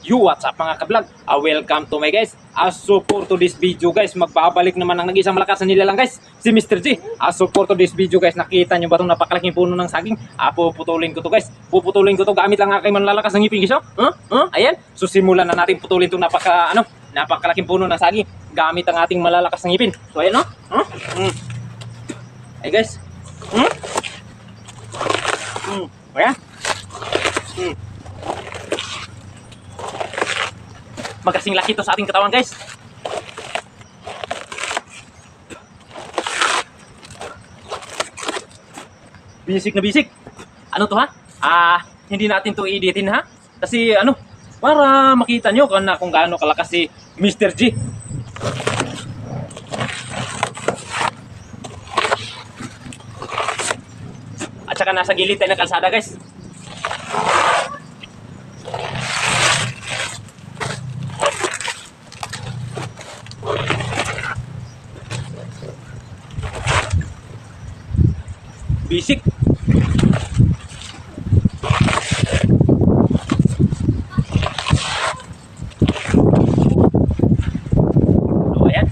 You what's up mga kablog? Ah, welcome to my guys. Ah, so for to this video guys, magbabalik naman ang nag-isang malakas na nilalang guys, si Mr. G. Ah, so for to this video guys, nakita nyo ba itong napakalaking puno ng saging? Ah, puputulin ko to guys. Puputulin ko to gamit lang aking manlalakas ng ngipin guys. oh. Huh? Huh? Ayan. So simulan na natin putulin itong napaka, ano, napakalaking puno ng saging gamit ang ating malalakas ng ngipin. So ayan no? Huh? Mm. Ay guys. Hmm? Hmm. Ayan. Hmm. Magkasing laki to sa ating katawan, guys. Bisik na bisik. Ano to ha? Ah, hindi natin to editin ha? Kasi ano, para makita nyo kung, kung gaano kalakas si Mr. G. At saka nasa gilid tayo ng kalsada, guys. Bisik. Oh, ayan.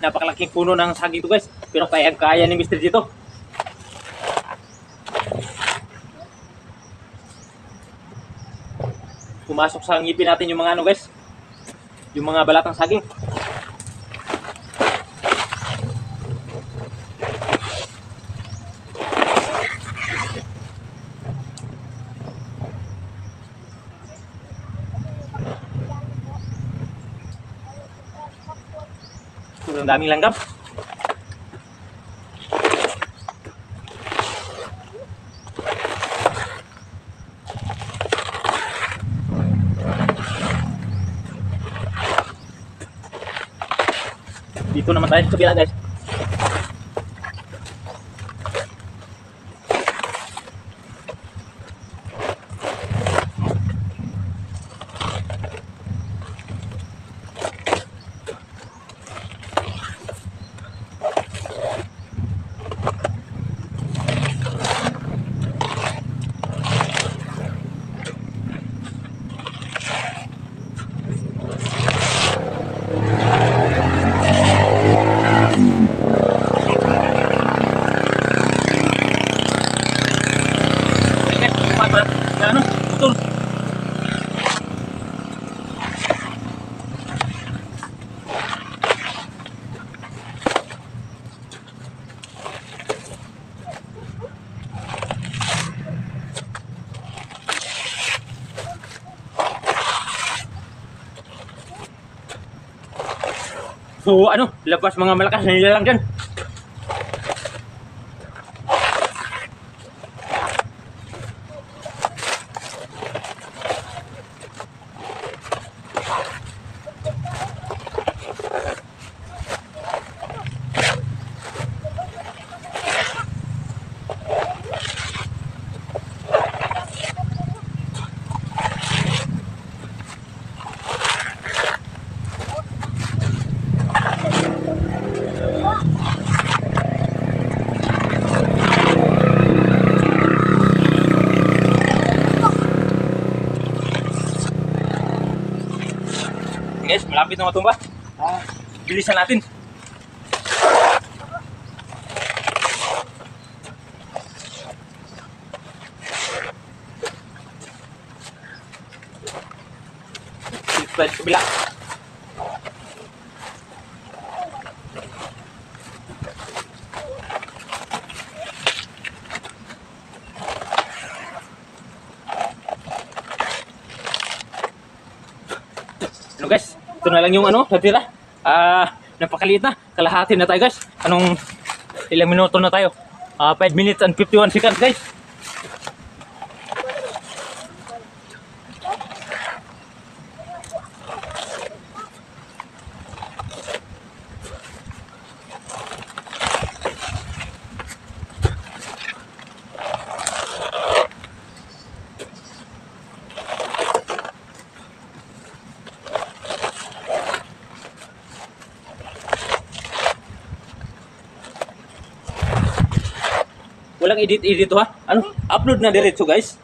Napakalaking puno ng saging to guys. Pero kaya-kaya ni Mr. dito. Pumasok sa ngipin natin yung mga ano guys. Yung mga balatang saging. Ang daming langgam dito naman tayo sa kabila guys So ano, labas mga malakas na nilalang dyan. Guys, malapit na matumba. Ah, bilisan natin. Sa kabila. Ano guys, ito na lang yung ano, natira. Ah, napakaliit na. Kalahati na tayo guys. Anong ilang minuto na tayo? Ah, 5 minutes and 51 seconds guys. Walang edit-edit to ha. Ano? Upload na diretso guys.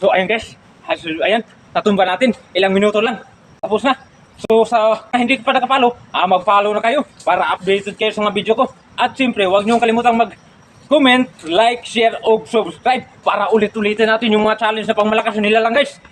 So ayan guys, ayan, tatumba natin, ilang minuto lang. Tapos na. So sa hindi pa nakapalo, ah, mag-follow na kayo para updated kayo sa mga video ko. At siyempre, huwag niyong kalimutang mag comment, like, share, o subscribe para ulit-ulitin natin yung mga challenge na pangmalakas nila lang guys.